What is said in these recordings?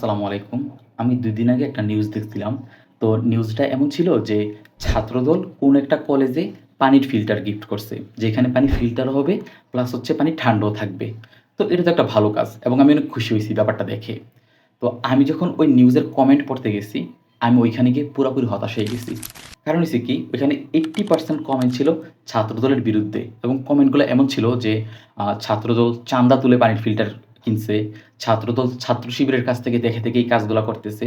আসসালামু আলাইকুম। আমি ২ দিন আগে একটা নিউজ দেখছিলাম। তো নিউজটা এমন ছিল যে ছাত্রদল কোন একটা কলেজে পানির ফিল্টার গিফট করছে। যেখানে পানি ফিল্টার হবে প্লাস হচ্ছে পানি ঠান্ডাও থাকবে। তো এটা তো একটা ভালো কাজ এবং আমি অনেক খুশি হয়েছি ব্যাপারটা দেখে। তো আমি যখন ওই নিউজের কমেন্ট পড়তে গেছি, আমি ওইখানে গিয়ে পুরোপুরি হতাশ হয়ে গেছি। কারণ হচ্ছে কি ওইখানে 80% কমেন্ট ছিল ছাত্রদলের বিরুদ্ধে এবং কমেন্টগুলো এমন ছিল যে ছাত্রদল চান্দা তুলে পানির ফিল্টার কিনছে। ছাত্রদল ছাত্র শিবিরের কাছ থেকে দেখে, দেখে এই কাজগুলা করতেছে।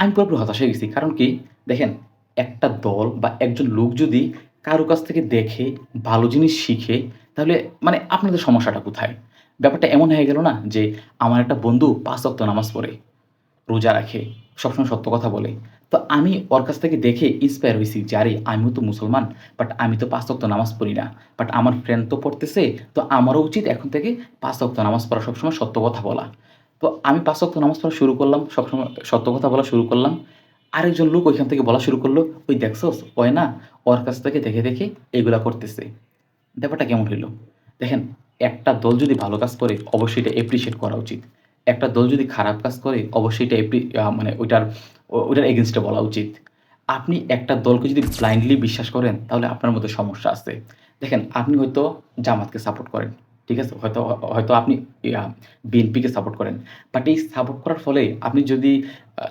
আমি পুরোপুরি হতাশ হয়ে গেছি। কারণ কি দেখেন একটা দল বা একজন লোক যদি কারও কাছ থেকে দেখে ভালো জিনিস শিখে তাহলে মানে আপনাদের সমস্যাটা কোথায়? ব্যাপারটা এমন হয়ে গেল না যে আমার একটা বন্ধু ৫ ওয়াক্ত নামাজ পড়ে, রোজা রাখে, সবসময় সত্য কথা বলে। তো আমি ওর কাছ থেকে দেখে ইন্সপায়ার হয়েছি যে আরে আমিও তো মুসলমান বাট আমি তো পাঁচ ওয়াক্ত নামাজ পড়ি না। বাট আমার ফ্রেন্ড তো পড়তেছে তো আমারও উচিত এখন থেকে ৫ ওয়াক্ত নামাজ পড়া, সবসময় সত্য কথা বলা। তো আমি ৫ ওয়াক্ত নামাজ পড়া শুরু করলাম, সবসময় সত্য কথা বলা শুরু করলাম। আরেকজন লোক ওইখান থেকে বলা শুরু করল, "ওই দেখছস? ওই না ওর কাছ থেকে দেখে, দেখে এগুলা করতেছে।" ব্যাপারটা কেমন হইল? দেখেন একটা দল যদি ভালো কাজ করে অবশ্যই এটা অ্যাপ্রিশিয়েট করা উচিত। একটা দল যদি খারাপ কাজ করে অবশ্যই এটা মানে ওইটার ও ওইটার এগেইনস্ট এ বলা উচিত। আপনি একটা দলকে যদি ব্লাইন্ডলি বিশ্বাস করেন তাহলে আপনার মধ্যে সমস্যা আছে। দেখেন আপনি হয়তো জামাতকে সাপোর্ট করেন। ঠিক আছে? হয়তো হয়তো আপনি বিএনপিকে সাপোর্ট করেন। বাট এই সাপোর্ট করার ফলে আপনি যদি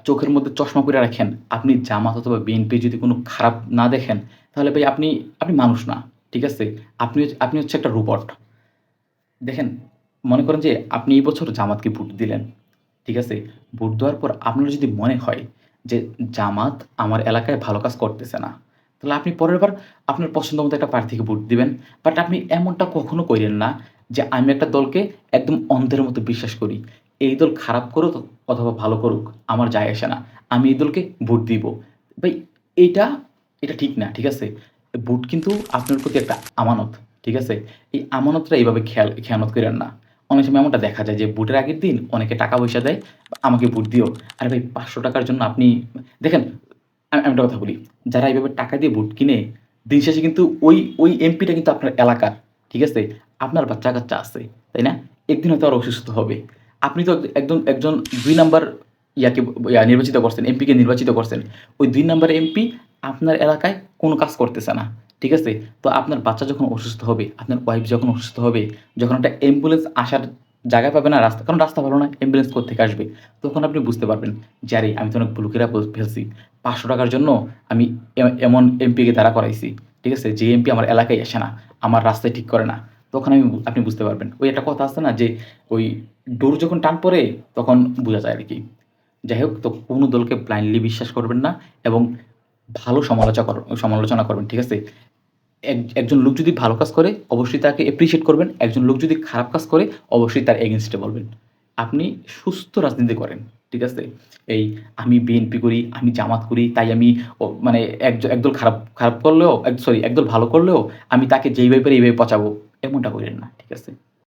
চোখের মধ্যে চশমা পইরা রাখেন, আপনি জামাত অথবা বিএনপি যদি কোনো খারাপ না দেখেন তাহলে ভাই আপনি, আপনি মানুষ না। ঠিক আছে? আপনি আপনি হচ্ছে একটা রোবট। দেখেন মনে করেন যে আপনি এই বছর জামাতকে ভোট দিলেন। ঠিক আছে? ভোট দেওয়ার পর আপনার যদি মনে হয় যে জামাত আমার এলাকায় ভালো কাজ করতেছে না। তাহলে আপনি পরের বার আপনার পছন্দ মতো একটা প্রার্থীকে ভোট দিবেন। বাট আপনি এমনটা কখনো কইরেন না যে আমি একটা দলকে একদম অন্ধের মতো বিশ্বাস করি। এই দল খারাপ করুক অথবা ভালো করুক আমার যায় আসে না। আমি এই দলকে ভোট দিব। ভাই এইটা, এটা ঠিক না। ঠিক আছে? ভোট কিন্তু আপনার প্রতি একটা আমানত। ঠিক আছে? এই আমানতটা এইভাবে খেয়াল খেয়ানত কইরেন না। অনেক সময় এমনটা দেখা যায় যে ভোটের আগের দিন অনেকে টাকা পয়সা দেয়, আমাকে ভোট দিও। আরে ভাই ৳৫০০ র জন্য আপনি দেখেন আমি একটা কথা বলি। যারা এভাবে টাকা দিয়ে ভোট কিনে দিন শেষে কিন্তু ওই, ওই এমপিটা কিন্তু আপনার এলাকার। ঠিক আছে? আপনার বাচ্চা-কাচ্চা আছে। তাই না? একদিন হয়তো ওরা অসুস্থ হবে। আপনি তো একদম একজন দুই নাম্বার ইয়াকে ইয়া নির্বাচিত করছেন, এমপিকে নির্বাচিত করছেন। ওই দুই নাম্বার এমপি আপনার এলাকায় কোনো কাজ করতেছে না। ঠিক আছে? তো আপনার বাচ্চা যখন অসুস্থ হবে, আপনার ওয়াইফ যখন অসুস্থ হবে, যখন একটা অ্যাম্বুলেন্স আসার জায়গা পাবে না রাস্তা কারণ রাস্তা ভালো না, অ্যাম্বুলেন্স কোত্থেকে আসবে? তখন আপনি বুঝতে পারবেন যে আরে আমি তো অনেক ভুল কইরা বল ফেলছি। ৳৫০০ র জন্য আমি এমন এমপিকে দাঁড়া করাইছি। ঠিক আছে? যে এমপি আমার এলাকায় আসে না, আমার রাস্তায় ঠিক করে না। তখন আমি আপনি বুঝতে পারবেন। ওই একটা কথা আছে না যে ওই ডোর যখন টান পড়ে তখন বোঝা যায় আর কি যাই হোক তো কোনো দলকে ব্লাইন্ডলি বিশ্বাস করবেন না এবং ভালো সমালোচা কর সমালোচনা করবেন। ঠিক আছে? এক একজন লোক যদি ভালো কাজ করে অবশ্যই তাকে অ্যাপ্রিশিয়েট করবেন। একজন লোক যদি খারাপ কাজ করে অবশ্যই তার এগেইনস্ট এ বলবেন। আপনি সুস্থ রাজনীতি করেন। ঠিক আছে? এই আমি বিএনপি করি, আমি জামাত করি তাই আমি মানে এক একদল খারাপ খারাপ করলেও সরি একদল ভালো করলেও আমি তাকে যেইভাবে পারি এইভাবে পচাবো। এমনটা কইরেন না। ঠিক আছে?